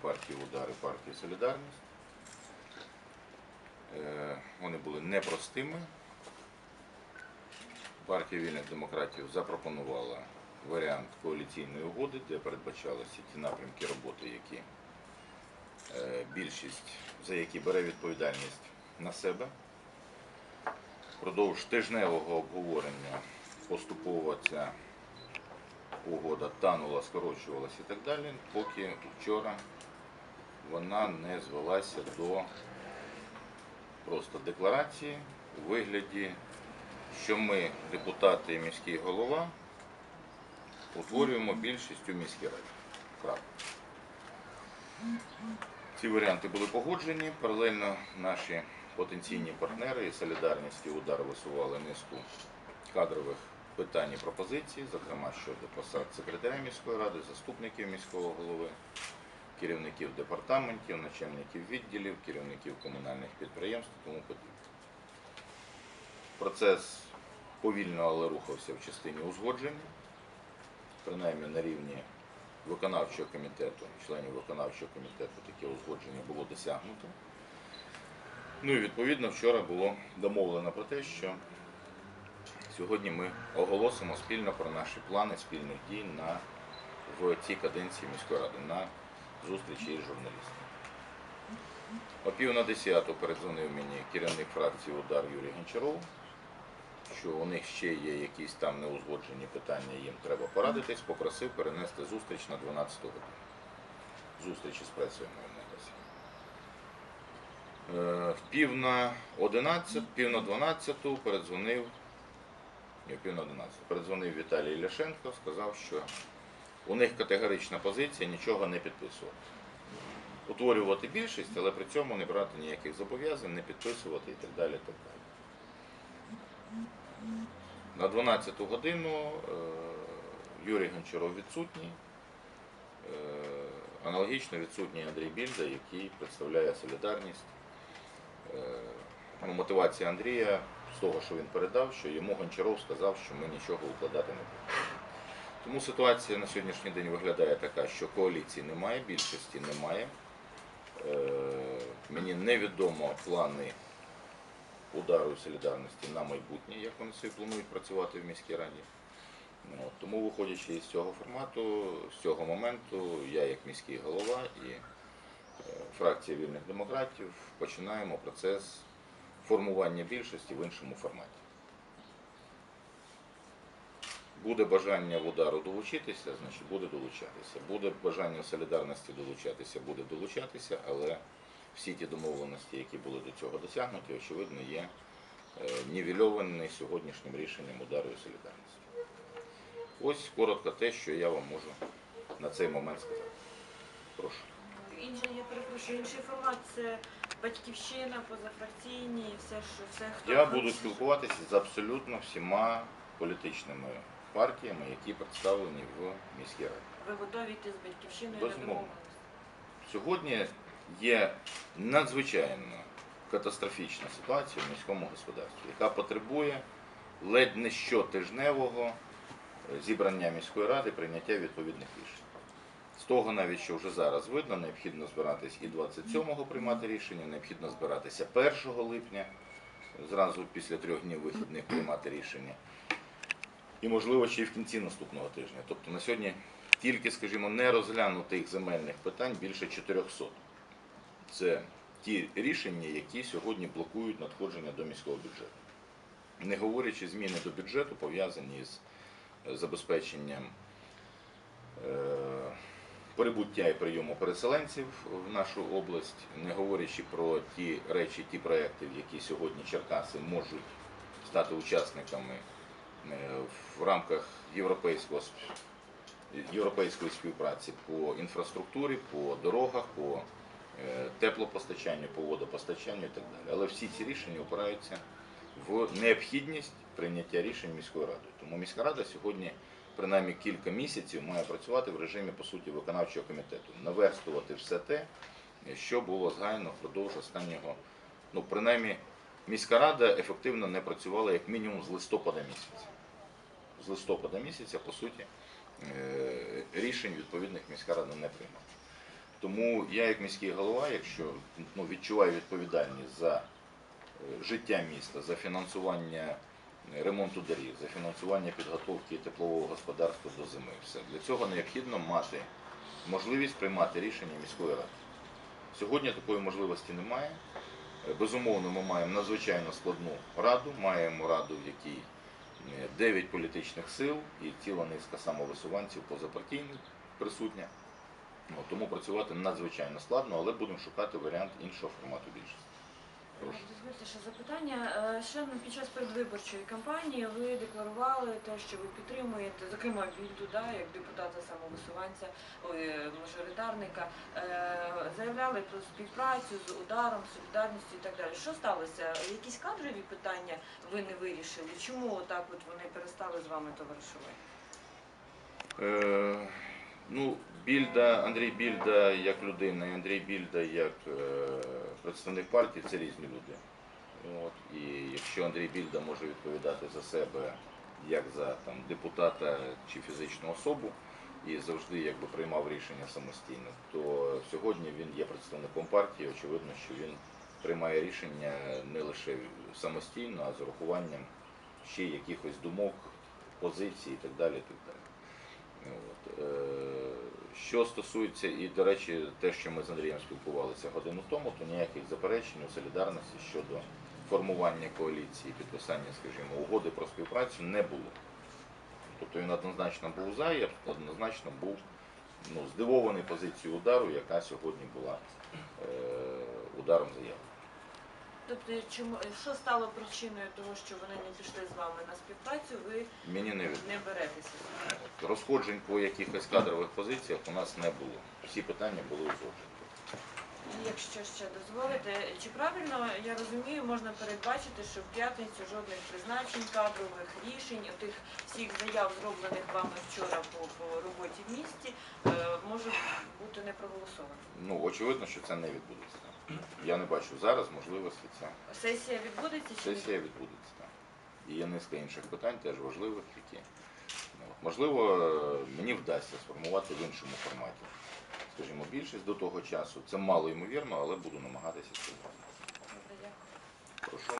партії Удар і партії Солідарність. Е, Вони були непростими. Партія вільних демократів запропонувала варіант коаліційної угоди, де передбачалися ті напрямки роботи, які е, більшість за які бере відповідальність на себе. Продовж тижневого обговорення поступово ця угода танула, скорочувалася і так далі, поки вчора вона не звелася до просто декларації у вигляді, що ми, депутати і міський голова, утворюємо більшість у міській раді. Крапка. Ці варіанти були погоджені. Паралельно наші потенційні партнери і солідарність і удар висували низку кадрових питань і пропозицій, зокрема щодо посад секретаря міської ради, заступників міського голови, керівників департаментів, начальників відділів, керівників комунальних підприємств і тому подібне. Процес повільно, але рухався в частині узгодження, принаймні на рівні виконавчого комітету, членів виконавчого комітету таке узгодження було досягнуто. Ну і відповідно вчора було домовлено про те, що сьогодні ми оголосимо спільно про наші плани спільних дій на, в цій каденції міської ради на зустрічі із журналістами. О пів на десяту передзвонив мені керівник фракції Удар Юрій Гончаров, що у них ще є якісь там неузгоджені питання, їм треба порадитись, попросив перенести зустріч на 12 годину. Зустріч із маю на. Е, В пів на 11, пів на 12 передзвонив, пів на 11, передзвонив Віталій Ляшенко, сказав, що у них категорична позиція нічого не підписувати. Утворювати більшість, але при цьому не брати ніяких зобов'язань, не підписувати і так далі. Так далі. На 12 годину е, Юрій Гончаров відсутній. Е, Аналогічно відсутній Андрій Більда, який представляє солідарність. Е, ну, мотивація Андрія з того, що він передав, що йому Гончаров сказав, що ми нічого укладати не будемо. Тому ситуація на сьогоднішній день виглядає така, що коаліції немає, більшості немає. Е, Мені невідомо плани удару солідарності на майбутнє, як вони собі планують працювати в міській раді. Ну, Тому, виходячи із цього формату, з цього моменту, я як міський голова і е, фракція вільних демократів починаємо процес формування більшості в іншому форматі. Буде бажання в удару долучитися, значить буде долучатися. Буде бажання в солідарності долучатися, буде долучатися, але всі ті домовленості, які були до цього досягнуті, очевидно, є е, нівельовані сьогоднішнім рішенням удару і солідарності. Ось коротко те, що я вам можу на цей момент сказати. Прошу. Інший, я перепрошую, інший формат це батьківщина, позафракційні, все, що все хто Я буду спілкуватися з абсолютно всіма політичними партіями, які представлені в міській раді. Ви готові йти з батьківщиною на домовленість? Сьогодні є надзвичайно катастрофічна ситуація в міському господарстві, яка потребує ледь не щотижневого е, зібрання міської ради, прийняття відповідних рішень. З того навіть, що вже зараз видно, необхідно збиратись і 27-го приймати рішення, необхідно збиратися 1 липня, зразу після трьох днів вихідних приймати рішення. І, можливо, ще й в кінці наступного тижня. Тобто на сьогодні тільки, скажімо, не розглянутих земельних питань більше 400. Це ті рішення, які сьогодні блокують надходження до міського бюджету. Не говорячи зміни до бюджету, пов'язані з е, забезпеченням е, прибуття і прийому переселенців в нашу область, не говорячи про ті речі, ті проекти, які сьогодні Черкаси можуть стати учасниками в рамках європейського європейської співпраці по інфраструктурі, по дорогах, по е, теплопостачанню, по водопостачанню і так далі. Але всі ці рішення опираються в необхідність прийняття рішень міською радою. Тому міська рада сьогодні принаймні кілька місяців має працювати в режимі по суті виконавчого комітету, наверстувати все те, що було згаяно впродовж останнього, ну принаймні міська рада ефективно не працювала як мінімум з листопада місяця. З листопада місяця, по суті, е, рішень відповідних міська рада не приймала. Тому я, як міський голова, якщо ну, відчуваю відповідальність за е, життя міста, за фінансування е, ремонту доріг, за фінансування підготовки теплового господарства до зими, все для цього необхідно мати можливість приймати рішення міської ради. Сьогодні такої можливості немає. Е, Безумовно, ми маємо надзвичайно складну раду, маємо раду, в якій е, 9 політичних сил і ціла низка самовисуванців позапартійних присутня. Ну, тому працювати надзвичайно складно, але будемо шукати варіант іншого формату більшості. Прошу. Дозвольте ще запитання. Е, Ще під час передвиборчої кампанії ви декларували те, що ви підтримуєте, зокрема Вільду, да, як депутата самовисуванця, е, мажоритарника, е, заявляли про співпрацю з ударом, солідарністю і так далі. Що сталося? Якісь кадрові питання ви не вирішили? Чому отак от вони перестали з вами товаришувати? Е, ну, Більда, Андрій Більда як людина і Андрій Більда як е, представник партії це різні люди. От, і якщо Андрій Більда може відповідати за себе як за там, депутата чи фізичну особу і завжди якби, приймав рішення самостійно, то сьогодні він є представником партії. Очевидно, що він приймає рішення не лише самостійно, а з урахуванням ще якихось думок, позицій і так далі. І так далі. От. Що стосується, і, до речі, те, що ми з Андрієм спілкувалися годину тому, то ніяких заперечень у солідарності щодо формування коаліції, підписання, скажімо, угоди про співпрацю не було. Тобто він однозначно був за, я однозначно був ну, здивований позицією удару, яка сьогодні була е, ударом заяви. Тобто, чому що стало причиною того, що вони не пішли з вами на співпрацю? Ви Мені не відомо. не беретеся? Розходжень по якихось кадрових позиціях у нас не було. Всі питання були узгоджені. Якщо ще дозволите, чи правильно я розумію, можна передбачити, що в п'ятницю жодних призначень, кадрових рішень, тих всіх заяв, зроблених вами вчора по, по роботі в місті, е, може бути не проголосовано. Ну, очевидно, що це не відбудеться. Я не бачу зараз можливості це. Сесія відбудеться чи? Сесія відбудеться. так. І є низка інших питань, теж важливих, які ну, от, можливо мені вдасться сформувати в іншому форматі. Скажімо, більшість до того часу. Це мало ймовірно, але буду намагатися це зробити. Прошу.